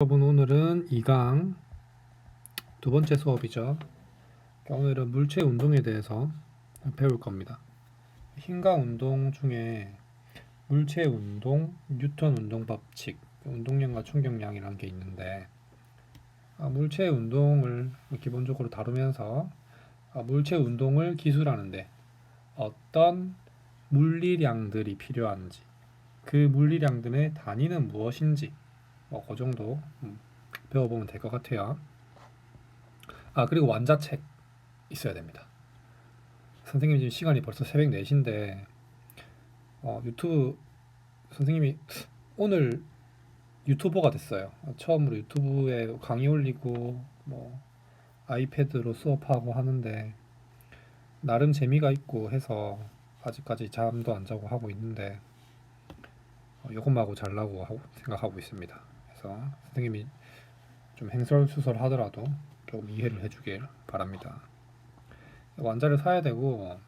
여러분 오늘은 2강 두 번째 수업이죠. 오늘은 물체 운동에 대해서 배울 겁니다. 힘과 운동 중에 물체 운동, 뉴턴 운동 법칙, 운동량과 충격량이라는 게 있는데 아, 물체 운동을 기본적으로 다루면서 아, 물체 운동을 기술하는데 어떤 물리량들이 필요한지 그 물리량들의 단위는 무엇인지 뭐 그 정도 음, 배워보면 될 것 같아요. 아 그리고 완자책 있어야 됩니다. 선생님 지금 시간이 벌써 새벽 4시인데 어, 유튜브 선생님이 오늘 유튜버가 됐어요. 처음으로 유튜브에 강의 올리고 뭐 아이패드로 수업하고 하는데 나름 재미가 있고 해서 아직까지 잠도 안 자고 하고 있는데 어, 이것만 하고 잘라고 하고 생각하고 있습니다. 그래서 선생님이 좀 행설수설 하더라도 조금 이해를 해주길 바랍니다. 완자를 사야 되고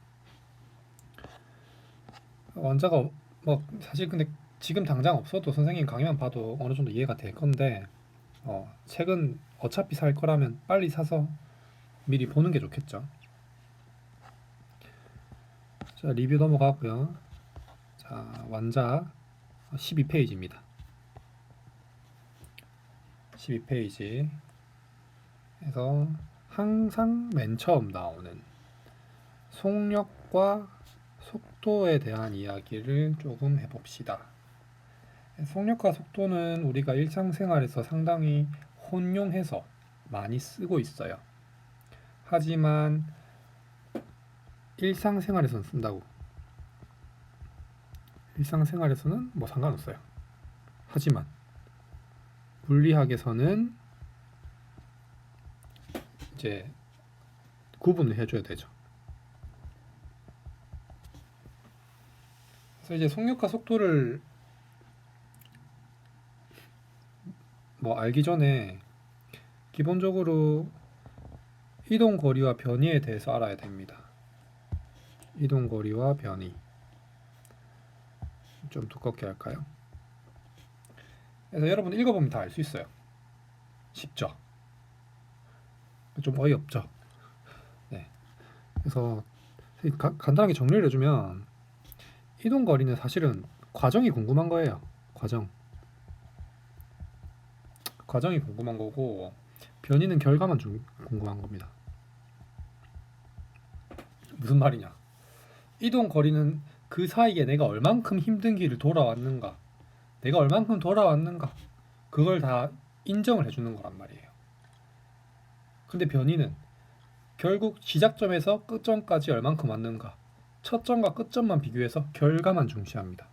완자가 뭐 사실 근데 지금 당장 없어도 선생님 강의만 봐도 어느 정도 이해가 될 건데 어, 책은 어차피 살 거라면 빨리 사서 미리 보는 게 좋겠죠. 자 리뷰 넘어가고요. 자 완자 12페이지입니다. 12페이지 에서 항상 맨 처음 나오는 속력과 속도에 대한 이야기를 조금 해봅시다. 속력과 속도는 우리가 일상생활에서 상당히 혼용해서 많이 쓰고 있어요. 하지만 일상생활에서는 쓴다고. 일상생활에서는 뭐 상관없어요. 하지만 물리학에서는 이제 구분을 해줘야 되죠. 그래서 이제 속력과 속도를 뭐 알기 전에 기본적으로 이동 거리와 변이에 대해서 알아야 됩니다. 이동 거리와 변이 좀 두껍게 할까요? 그래서 여러분 읽어보면 다 알 수 있어요. 쉽죠? 좀 어이없죠? 네. 그래서 가- 간단하게 정리를 해주면 이동 거리는 사실은 과정이 궁금한 거예요. 과정. 과정이 궁금한 거고 변이는 결과만 좀 궁금한 겁니다. 무슨 말이냐? 이동 거리는 그 사이에 내가 얼만큼 힘든 길을 돌아왔는가, 내가 얼만큼 돌아왔는가, 그걸 다 인정을 해주는 거란 말이에요. 근데 변이는 결국 시작점에서 끝점까지 얼만큼 왔는가, 첫 점과 끝점만 비교해서 결과만 중시합니다.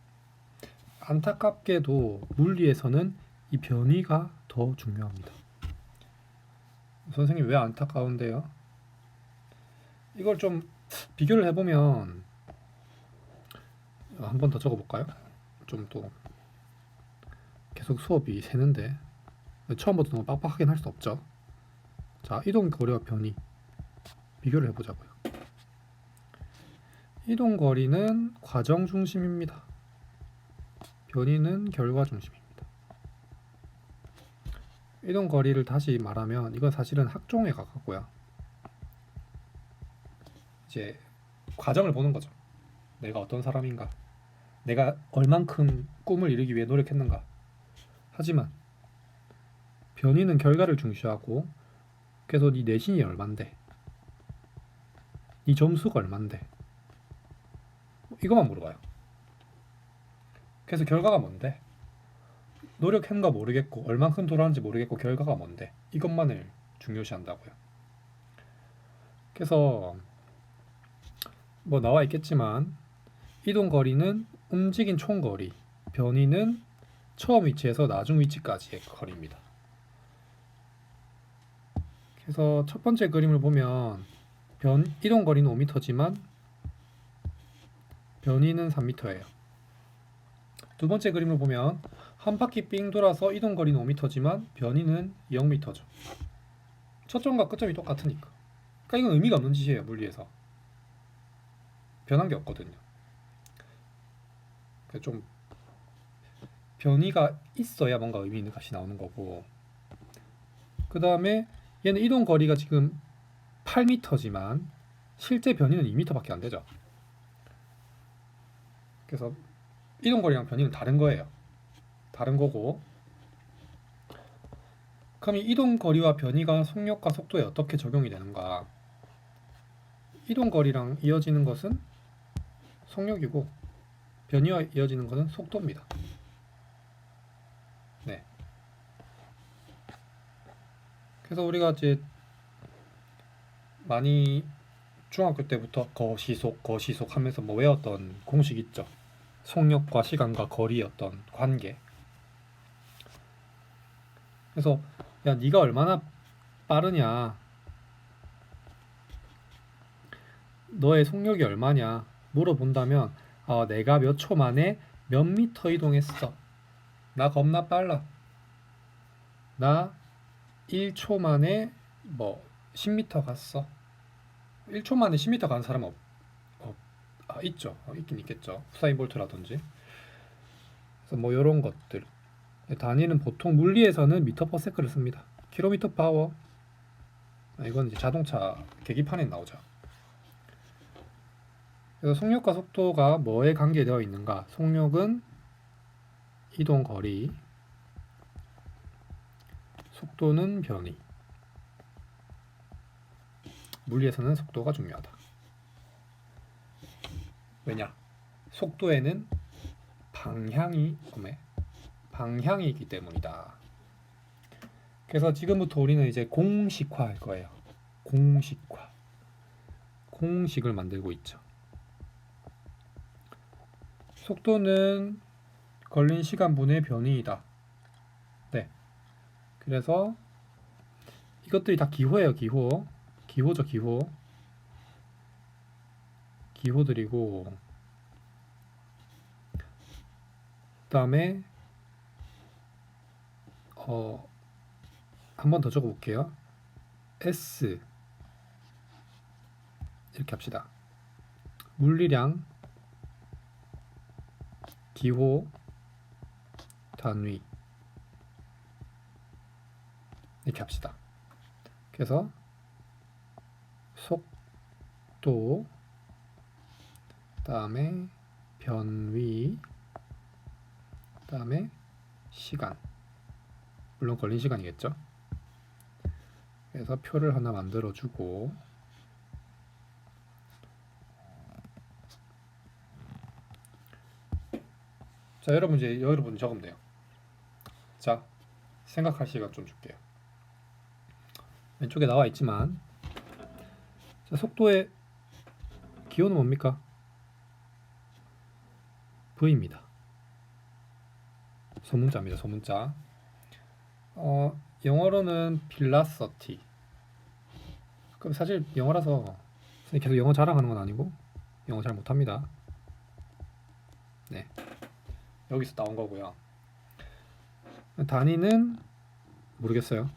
안타깝게도 물리에서는 이 변이가 더 중요합니다. 선생님 왜 안타까운데요? 이걸 좀 비교를 해보면 한 번 더 적어볼까요? 좀 또 계속 수업이 새는데 처음부터 너무 빡빡하긴 할 수 없죠. 자, 이동 거리와 변이 비교를 해보자고요. 이동 거리는 과정 중심입니다. 변이는 결과 중심입니다. 이동 거리를 다시 말하면 이건 사실은 학종에 가깝고요. 이제 과정을 보는 거죠. 내가 어떤 사람인가, 내가 얼만큼 꿈을 이루기 위해 노력했는가. 하지만 변이는 결과를 중시하고 그래서 네 내신이 얼만데, 네 점수가 얼만데, 이것만 물어봐요. 그래서 결과가 뭔데? 노력했는가 모르겠고 얼만큼 돌아왔는지 모르겠고 결과가 뭔데? 이것만을 중요시한다고요. 그래서 뭐 나와 있겠지만 이동 거리는 움직인 총 거리, 변이는 처음 위치에서 나중 위치까지의 거리입니다. 그래서 첫 번째 그림을 보면 변 이동 거리는 5m지만 변이는 3m예요. 두 번째 그림을 보면 한 바퀴 삥 돌아서 이동 거리는 5m지만 변이는 0m죠. 첫 점과 끝점이 똑같으니까. 그러니까 이건 의미가 없는 짓이에요 물리에서. 변한 게 없거든요. 그러니까 좀 변이가 있어야 뭔가 의미 있는 값이 나오는 거고 그 다음에 얘는 이동 거리가 지금 8m지만 실제 변이는 2m밖에 안 되죠. 그래서 이동 거리랑 변이는 다른 거예요. 다른 거고. 그럼 이 이동 거리와 변이가 속력과 속도에 어떻게 적용이 되는가? 이동 거리랑 이어지는 것은 속력이고 변이와 이어지는 것은 속도입니다. 네. 그래서 우리가 이제 많이 중학교 때부터 거시속, 거시속 하면서 뭐 외웠던 공식 있죠. 속력과 시간과 거리의 어떤 관계. 그래서 야 네가 얼마나 빠르냐, 너의 속력이 얼마냐 물어본다면 아, 내가 몇 초 만에 몇 미터 이동했어. 나 겁나 빨라. 나 1초 만에 뭐 10m 갔어. 1초 만에 10m 가는 사람 없, 없 아, 있죠. 어, 있긴 있겠죠. 후사인 볼트라든지. 그래서 뭐 이런 것들. 단위는 보통 물리에서는 미터 퍼 세크를 씁니다. 킬로미터 파워. 아, 이건 이제 자동차 계기판에 나오죠. 그래서 속력과 속도가 뭐에 관계되어 있는가? 속력은 이동 거리, 속도는 변이. 물리에서는 속도가 중요하다. 왜냐? 속도에는 방향이 어메 방향이 있기 때문이다. 그래서 지금부터 우리는 이제 공식화 할 거예요. 공식화. 공식을 만들고 있죠. 속도는 걸린 시간분의 변이이다. 네. 그래서 이것들이 다 기호예요, 기호. 기호죠, 기호. 기호들이고 그다음에 어, 한 번 더 적어 볼게요. S 이렇게 합시다. 물리량 기호 단위 이렇게 합시다. 그래서 속도 그다음에 변위 그다음에 시간 물론 걸린 시간이겠죠. 그래서 표를 하나 만들어 주고 자 여러분 이제 여러분 적으면 돼요. 자 생각할 시간 좀 줄게요. 왼쪽에 나와 있지만 자, 속도의 기호는 뭡니까? V입니다. 소문자입니다. 소문자. 어, 영어로는 빌라서티. 그럼 사실 영어라서 계속 영어 자랑하는 건 아니고 영어 잘 못합니다. 네. 여기서 나온 거고요. 단위는 모르겠어요.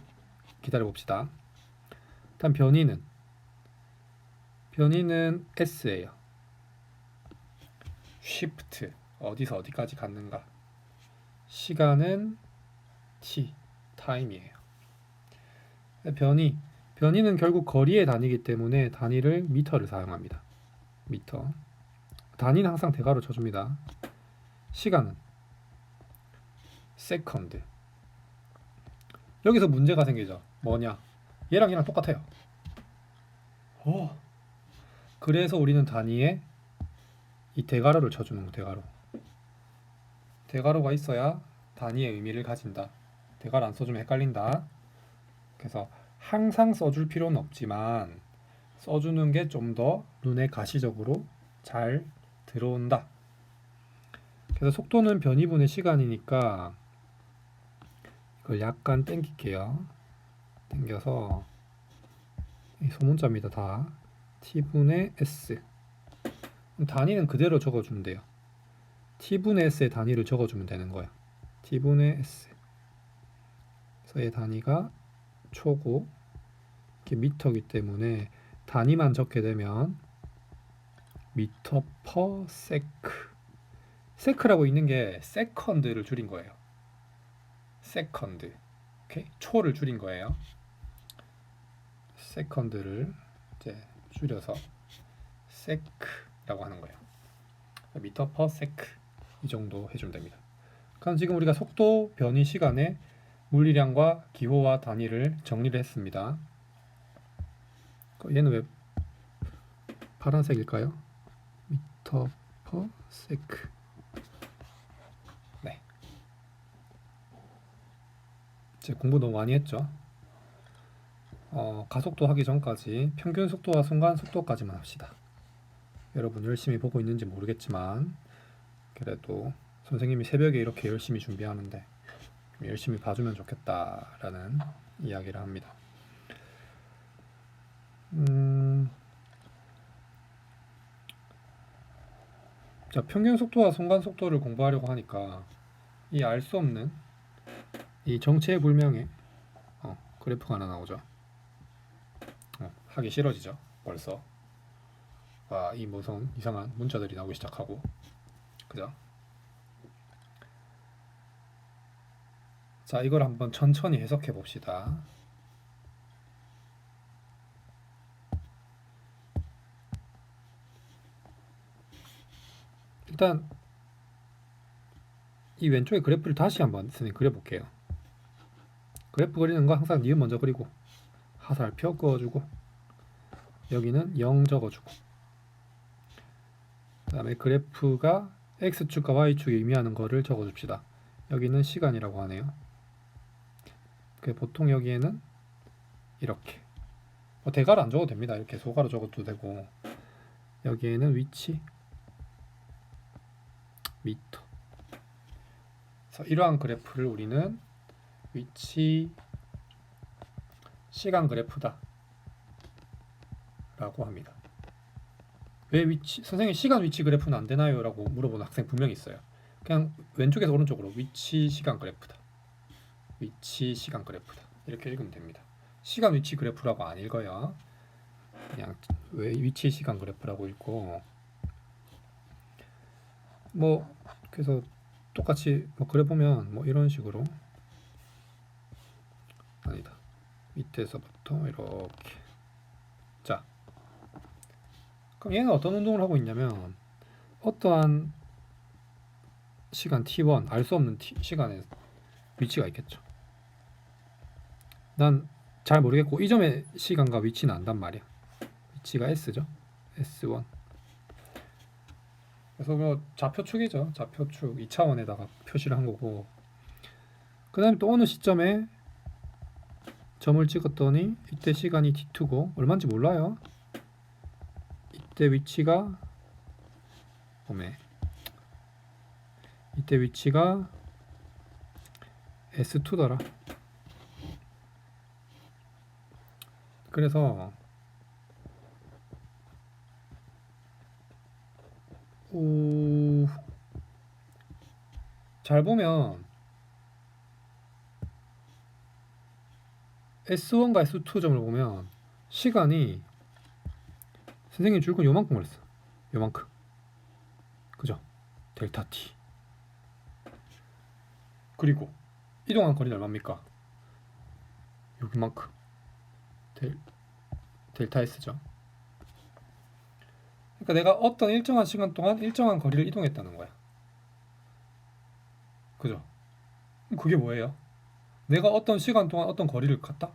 기다려 봅시다. 일단 변이는 변이는 S예요. Shift 어디서 어디까지 갔는가. 시간은 T 타임이에요. 변이 변이는 결국 거리의 단위이기 때문에 단위를 미터를 사용합니다. 미터. 단위는 항상 대괄호 쳐줍니다. 시간은 세컨드. 여기서 문제가 생기죠. 뭐냐? 얘랑 얘랑 똑같아요. 어. 그래서 우리는 단위에 이 대괄호를 쳐주는 거 대괄호. 대괄호가 있어야 단위의 의미를 가진다. 대괄호 안 써주면 헷갈린다. 그래서 항상 써줄 필요는 없지만 써주는 게 좀 더 눈에 가시적으로 잘 들어온다. 그래서 속도는 변이분의 시간이니까 이걸 약간 땡길게요. 땡겨서 이 소문자입니다. 다 t분의 s 단위는 그대로 적어주면 돼요. t분의 s의 단위를 적어주면 되는 거야. t분의 s 그래서 의 단위가 초고 이렇게 미터기 때문에 단위만 적게 되면 미터 퍼 세크 세크라고 있는 게 세컨드를 줄인 거예요. 세컨드 오케이 초를 줄인 거예요. 세컨드를 이제 줄여서 세크라고 하는 거예요. 미터 퍼 세크 이 정도 해주면 됩니다. 그럼 지금 우리가 속도 변이 시간에 물리량과 기호와 단위를 정리를 했습니다. 그 얘는 왜 파란색일까요? 미터 퍼 세크. 네. 공부 너무 많이 했죠. 어, 가속도 하기 전까지 평균 속도와 순간 속도까지만 합시다. 여러분 열심히 보고 있는지 모르겠지만 그래도 선생님이 새벽에 이렇게 열심히 준비하는데 열심히 봐주면 좋겠다라는 이야기를 합니다. 음, 자 평균 속도와 순간 속도를 공부하려고 하니까 이 알 수 없는 이 정체불명의 어, 그래프가 하나 나오죠. 어, 하기 싫어지죠. 벌써. 와, 이 무슨 이상한 문자들이 나오기 시작하고. 그죠? 자, 이걸 한번 천천히 해석해 봅시다. 일단 이 왼쪽에 그래프를 다시 한번 선생님 그려볼게요. 그래프 그리는 거 항상 니은 먼저 그리고 하살표 그어주고 여기는 0 적어주고 그 다음에 그래프가 x축과 y축이 의미하는 거를 적어줍시다. 여기는 시간이라고 하네요. 그 보통 여기에는 이렇게 뭐 대괄호 안 적어도 됩니다. 이렇게 소괄호 적어도 되고 여기에는 위치 미터 그래서 이러한 그래프를 우리는 위치 시간 그래프다 라고 합니다. 왜 위치 선생님 시간 위치 그래프는 안 되나요? 라고 물어보는 학생 분명히 있어요. 그냥 왼쪽에서 오른쪽으로 위치 시간 그래프다. 위치 시간 그래프다. 이렇게 읽으면 됩니다. 시간 위치 그래프라고 안 읽어요. 그냥 왜 위치 시간 그래프라고 읽고 뭐 그래서 똑같이 뭐 그래 보면 뭐 이런 식으로 아니다. 밑에서부터 이렇게 자 그럼 얘는 어떤 운동을 하고 있냐면 어떠한 시간 t1 알 수 없는 t, 시간에 위치가 있겠죠. 난 잘 모르겠고 이 점의 시간과 위치는 안단 말이야. 위치가 s죠. s1. 그래서 뭐 좌표축이죠. 좌표축 2차원에다가 표시를 한 거고. 그다음에 또 어느 시점에 점을 찍었더니 이때 시간이 t2고 얼마인지 몰라요. 이때 위치가 오메 이때 위치가 S2더라. 그래서 오, 잘 보면 S1과 S2 점을 보면 시간이 선생님 줄건 요만큼 걸렸어. 요만큼. 그죠? 델타 T. 그리고 이동한 거리는 얼마입니까? 여기만큼. 델, 델타 S죠. 그러니까 내가 어떤 일정한 시간 동안 일정한 거리를 이동했다는 거야. 그죠? 그게 뭐예요? 내가 어떤 시간 동안 어떤 거리를 갔다?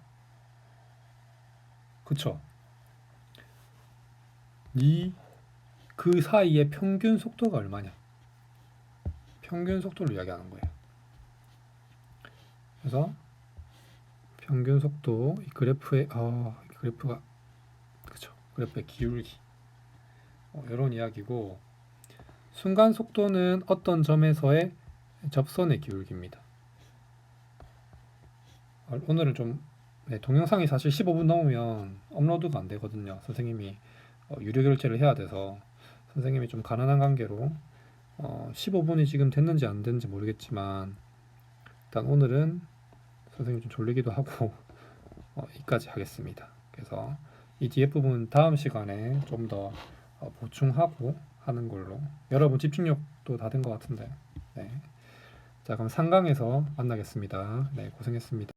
그쵸? 이 그 사이의 평균 속도가 얼마냐? 평균 속도를 이야기하는 거예요. 그래서 평균 속도 이 그래프의 아, 이 그래프가 그쵸? 그래프의 기울기 어, 이런 이야기고 순간 속도는 어떤 점에서의 접선의 기울기입니다. 어, 오늘은 좀 네, 동영상이 사실 15분 넘으면 업로드가 안 되거든요. 선생님이 어, 유료 결제를 해야 돼서 선생님이 좀 가난한 관계로 어, 15분이 지금 됐는지 안 됐는지 모르겠지만 일단 오늘은 선생님 좀 졸리기도 하고 어, 이까지 하겠습니다. 그래서 이 뒤에 부분 다음 시간에 좀더 어, 보충하고 하는 걸로 여러분 집중력도 다 된 것 같은데 네. 자 그럼 상강에서 만나겠습니다. 네 고생했습니다.